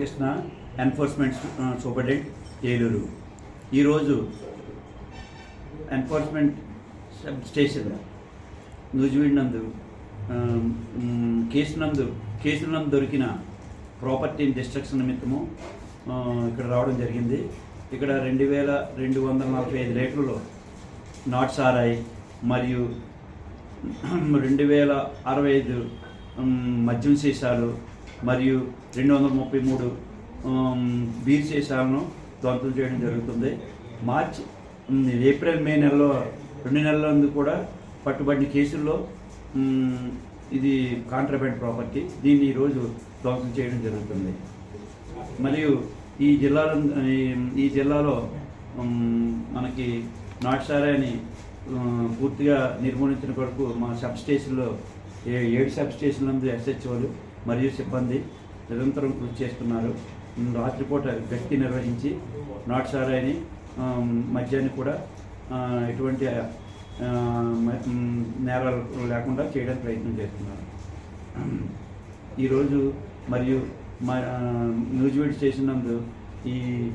Krishna enforcement superintendent Eluru. ఈరోజు enforcement sub station Nuzvid నందు case నందు కేసు నందు దొరికిన ప్రాపర్టీ డిస్ట్రక్షన్ నిమిత్తము ఇక్కడ రావడం జరిగింది. ఇక్కడ రెండు వేల రెండు వందల నలభై ఐదు రేట్లలో నాట్ సారాయి మరియు రెండు వేల అరవై ఐదు మద్యం సీసాలు మరియు రెండు వందల ముప్పై మూడు ఉమ్, బీర్ సీసాలను ధ్వంసం చేయడం జరుగుతుంది. మార్చ్ ఏప్రిల్ మే నెలలో రెండు నెలల కూడా పట్టుబడిన కేసుల్లో ఇది కాంట్రాబ్యాండ్ ప్రాపర్టీ. దీన్ని ఈరోజు ధ్వంసం చేయడం జరుగుతుంది. మరియు ఈ జిల్లాలో ఈ- జిల్లాలో మనకి మనకి నాటుసారాన్ని పూర్తిగా నిర్మూలించిన కొరకు మా సబ్ స్టేషన్లో ఏ- ఏడు సబ్ స్టేషన్లందు ఎస్హెచ్ఓలు మరియు సిబ్బంది నిరంతరం కృషి చేస్తున్నారు. రాత్రిపూట గట్టి నిర్వహించి నాటుసారాయిని మద్యాన్ని కూడా ఎటువంటి మ- నేరాలు లేకుండా చేయడానికి ప్రయత్నం చేస్తున్నారు. ఈరోజు మరియు మా న్యూజివీడ్ స్టేషన్ నందు ఈ